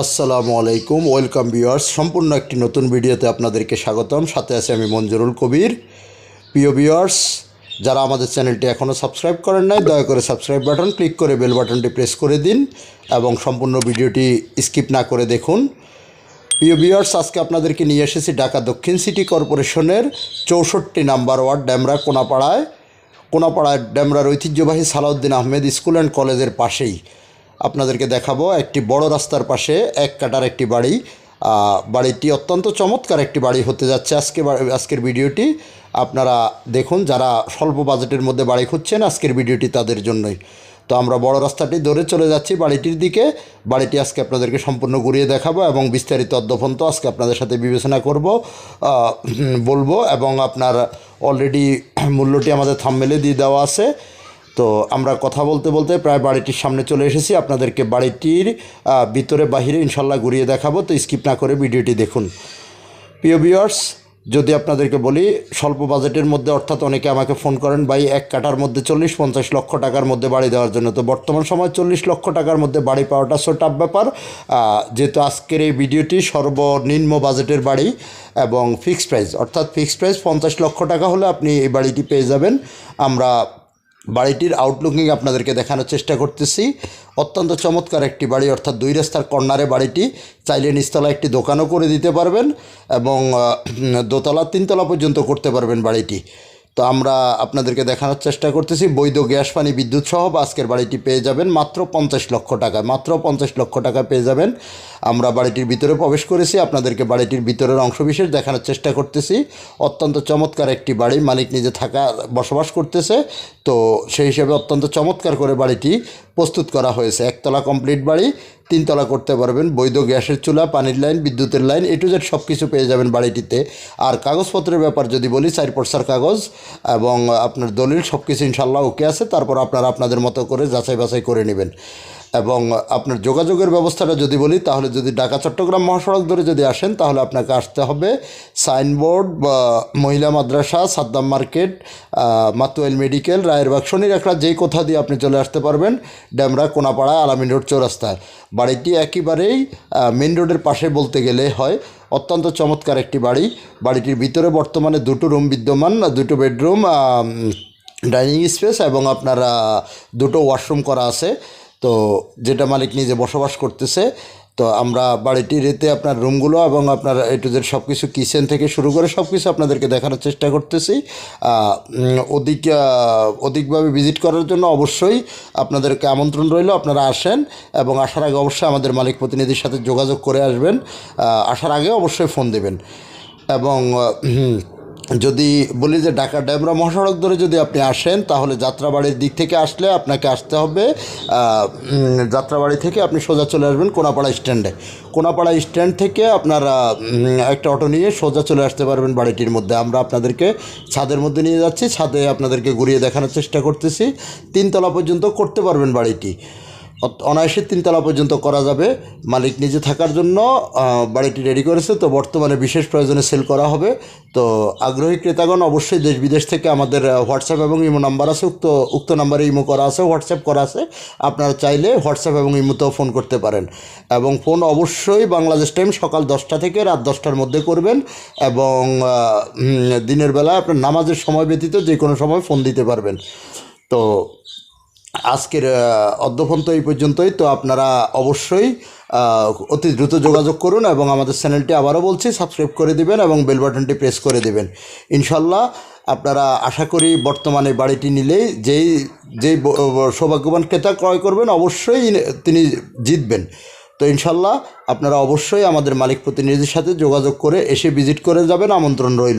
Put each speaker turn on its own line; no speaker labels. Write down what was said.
আসসালামু আলাইকুম, welcome viewers. সম্পূর্ণ একটি নতুন ভিডিওতে আপনাদেরকে স্বাগতম। সাথে আছে আমি মঞ্জুরুল কবির। প্রিয় ভিউয়ার্স, যারা আমাদের চ্যানেলটি এখনও সাবস্ক্রাইব করেন নাই, দয়া করে সাবস্ক্রাইব বাটন ক্লিক করে বেল বাটনটি প্রেস করে দিন এবং সম্পূর্ণ ভিডিওটি স্কিপ না করে দেখুন। প্রিয় ভিউয়ার্স, আজকে আপনাদেরকে নিয়ে এসেছি ঢাকা দক্ষিণ সিটি কর্পোরেশনের চৌষট্টি নাম্বার ওয়ার্ড ড্যামরা কোনাপাড়ায়। কোনাপাড়ায় ড্যামরার ঐতিহ্যবাহী সালাউদ্দিন আহমেদ স্কুল অ্যান্ড কলেজের পাশেই। আপনাদেরকে দেখাবো একটি বড় রাস্তার পাশে এক কাটার একটি বাড়ি। বাড়িটি অত্যন্ত চমৎকার একটি বাড়ি হতে যাচ্ছে আজকে আজকের ভিডিওটি। আপনারা দেখুন, যারা স্বল্প বাজেটের মধ্যে বাড়ি খুঁজছেন, আজকের ভিডিওটি তাদের জন্যই। তো আমরা বড় রাস্তাটি ধরে চলে যাচ্ছি বাড়িটির দিকে। বাড়িটি আজকে আপনাদেরকে সম্পূর্ণ ঘুরিয়ে দেখাবো এবং বিস্তারিত অধ্যপন্ত আজকে আপনাদের সাথে বিবেচনা করব বলব এবং আপনার অলরেডি মূল্যটি আমাদের থামমেলে দিয়ে দেওয়া আছে। তো আমরা কথা বলতে বলতে প্রায় বাড়িটির সামনে চলে এসেছি। আপনাদেরকে বাড়িটির ভিতরে বাহিরে ইনশাল্লাহ ঘুরিয়ে দেখাবো, তো স্কিপ না করে ভিডিওটি দেখুন। প্রিয় ভিউয়ার্স যদি আপনাদেরকে বলি, স্বল্প বাজেটের মধ্যে, অর্থাৎ অনেকে আমাকে ফোন করেন, ভাই, এক কাটার মধ্যে চল্লিশ, পঞ্চাশ লক্ষ টাকার মধ্যে বাড়ি দেওয়ার জন্য। তো বর্তমান সময় চল্লিশ লক্ষ টাকার মধ্যে বাড়ি পাওয়াটা সো টাফ ব্যাপার। যেহেতু আজকের এই ভিডিওটি সর্বনিম্ন বাজেটের বাড়ি এবং ফিক্সড প্রাইস অর্থাৎ ফিক্সড প্রাইস পঞ্চাশ লক্ষ টাকা হলে আপনি এই বাড়িটি পেয়ে যাবেন। আমরা বাড়িটির আউটলুকিং আপনাদেরকে দেখানোর চেষ্টা করতেছি। অত্যন্ত চমৎকার একটি বাড়ি, অর্থাৎ দুই রাস্তার কর্নারে বাড়িটি। চাইলে নিচতলা একটি দোকানও করে দিতে পারবেন এবং দোতলা, তিনতলা পর্যন্ত করতে পারবেন বাড়িটি। তো আমরা আপনাদেরকে দেখানোর চেষ্টা করতেছি। বৈধ গ্যাস, পানি, বিদ্যুৎ সহ আজকের বাড়িটি পেয়ে যাবেন মাত্র পঞ্চাশ লক্ষ টাকায় মাত্র পঞ্চাশ লক্ষ টাকা পেয়ে যাবেন। আমরা বাড়িটির ভিতরে প্রবেশ করেছি, আপনাদেরকে বাড়িটির ভিতরের অংশবিশেষ দেখানোর চেষ্টা করতেছি। অত্যন্ত চমৎকার একটি বাড়ি, মালিক নিজে থাকা, বসবাস করতেছে। তো সেই হিসেবে অত্যন্ত চমৎকার করে বাড়িটি প্রস্তুত করা হয়েছে। একতলা কমপ্লিট বাড়ি, তিনতলা করতে পারবেন। বৈধ গ্যাসের চুলা, পানির লাইন, বিদ্যুতের লাইন এ টু জেড সব কিছু পেয়ে যাবেন বাড়িটিতে। আর কাগজপত্রের ব্যাপার যদি বলি চার পর্সার কাগজ এবং আপনার দলিল সব কিছু ইনশাল্লাহ ওকে আছে। তারপর আপনারা আপনাদের মতো করে যাচাই বাছাই করে নেবেন। এবং আপনার যোগাযোগের ব্যবস্থাটা যদি বলি তাহলে যদি ঢাকা চট্টগ্রাম মহাসড়ক ধরে যদি আসেন তাহলে আপনাকে আসতে হবে সাইনবোর্ড মহিলা মাদ্রাসা সাদ্দাম মার্কেট আহ, মাতুয়াইল মেডিকেল রায়েরবাগ শনির একটা যেই কোথা দিয়ে আপনি চলে আসতে পারবেন ড্যামরা কোনাপাড়া আলামিন রোড চৌরাস্তায়। বাড়িটি একেবারেই মেন রোডের পাশে বলতে গেলে হয় অত্যন্ত চমৎকার একটি বাড়ি। বাড়িটির ভিতরে বর্তমানে দুটো রুম বিদ্যমান দুটো বেডরুম ডাইনিং স্পেস এবং আপনার দুটো ওয়াশরুম করা আছে। তো যেটা মালিক নিজে বসবাস করতেছে, তো আমরা বাড়িটির এতে আপনার রুমগুলো এবং আপনার এ টু জেড সব কিছু কিচেন থেকে শুরু করে সব কিছু আপনাদেরকে দেখানোর চেষ্টা করতেছি। অধিক অধিকভাবে ভিজিট করার জন্য অবশ্যই আপনাদেরকে আমন্ত্রণ রইল, আপনারা আসেন এবং আসার আগে অবশ্যই আমাদের মালিক প্রতিনিধির সাথে যোগাযোগ করে আসবেন। আসার আগে অবশ্যই ফোন দেবেন। এবং যদি বলি যে ঢাকা ড্যামরা মহাসড়ক ধরে যদি আপনি আসেন, তাহলে যাত্রাবাড়ির দিক থেকে আসলে আপনাকে আসতে হবে যাত্রাবাড়ি থেকে আপনি সোজা চলে আসবেন কোনাপাড়া স্ট্যান্ডে। কোনাপাড়া স্ট্যান্ড থেকে আপনারা একটা অটো নিয়ে সোজা চলে আসতে পারবেন বাড়িটির মধ্যে। আমরা আপনাদেরকে ছাদের মধ্যে নিয়ে যাচ্ছি, ছাদে আপনাদেরকে ঘুরিয়ে দেখানোর চেষ্টা করতেছি। তিনতলা পর্যন্ত করতে পারবেন বাড়িটি। অনায়াসে তিনতলা পর্যন্ত করা যাবে। মালিক নিজে থাকার জন্য বাড়িটি রেডি করেছে। তো বর্তমানে বিশেষ প্রয়োজনে সেল করা হবে। তো আগ্রহী ক্রেতাগণ অবশ্যই দেশ বিদেশ থেকে আমাদের হোয়াটসঅ্যাপ এবং ইমো নাম্বার আছে। উক্ত উক্ত নাম্বারে ইমো করা আছে হোয়াটসঅ্যাপ করা আছে। আপনারা চাইলে হোয়াটসঅ্যাপ এবং ইমোতেও ফোন করতে পারেন। এবং ফোন অবশ্যই বাংলাদেশ টাইম সকাল দশটা থেকে রাত দশটার মধ্যে করবেন। এবং দিনের বেলা আপনার নামাজের সময় ব্যতীত যে কোনো সময় ফোন দিতে পারবেন। তো আজকের আহ, অদ্যপন্ত এই পর্যন্তই। তো আপনারা অবশ্যই অতি দ্রুত যোগাযোগ করুন এবং আমাদের চ্যানেলটি আবারও বলছি সাবস্ক্রাইব করে দিবেন এবং বেল বাটনটি প্রেস করে দিবেন। ইনশাল্লাহ আপনারা আশা করি বর্তমানে বাড়িটি নিলেই যেই যেই সৌভাগ্যবান ক্রেতা ক্রয় করবেন অবশ্যই তিনি জিতবেন। তো ইনশাল্লাহ আপনারা অবশ্যই আমাদের মালিক প্রতিনিধির সাথে যোগাযোগ করে এসে ভিজিট করে যাবেন আমন্ত্রণ রইল।